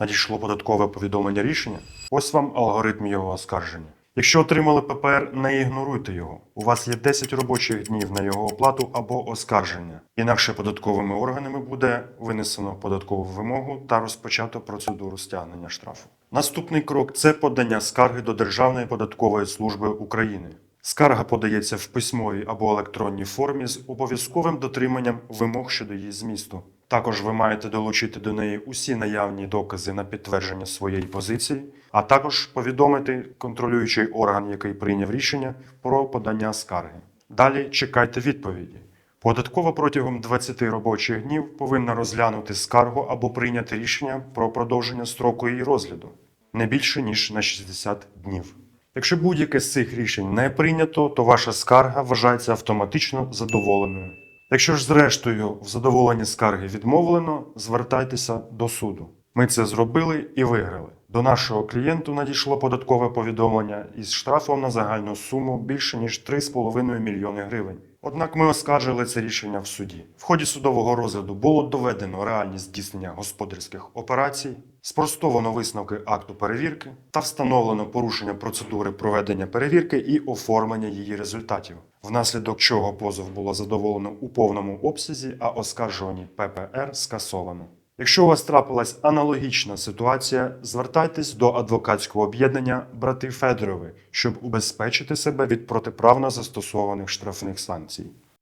Надійшло податкове повідомлення рішення. Ось вам алгоритм його оскарження. Якщо отримали ППР, не ігноруйте його. У вас є 10 робочих днів на його оплату або оскарження. Інакше податковими органами буде винесено податкову вимогу та розпочато процедуру стягнення штрафу. Наступний крок це подання скарги до Державної податкової служби України. Скарга подається в письмовій або електронній формі з обов'язковим дотриманням вимог щодо її змісту. Також ви маєте долучити до неї усі наявні докази на підтвердження своєї позиції, а також повідомити контролюючий орган, який прийняв рішення про подання скарги. Далі чекайте відповіді. Податкова протягом 20 робочих днів повинна розглянути скаргу або прийняти рішення про продовження строку її розгляду не більше ніж на 60 днів. Якщо будь-яке з цих рішень не прийнято, то ваша скарга вважається автоматично задоволеною. Якщо ж зрештою в задоволенні скарги відмовлено, звертайтеся до суду. Ми це зробили і виграли. До нашого клієнту надійшло податкове повідомлення із штрафом на загальну суму більше ніж 3,5 мільйони гривень. Однак ми оскаржили це рішення в суді. В ході судового розгляду було доведено реальність здійснення господарських операцій, спростовано висновки акту перевірки та встановлено порушення процедури проведення перевірки і оформлення її результатів, внаслідок чого позов було задоволено у повному обсязі, а оскаржувані ППР скасовано. Якщо у вас трапилась аналогічна ситуація, звертайтесь до адвокатського об'єднання Брати Федорови, щоб убезпечити себе від протиправно застосованих штрафних санкцій.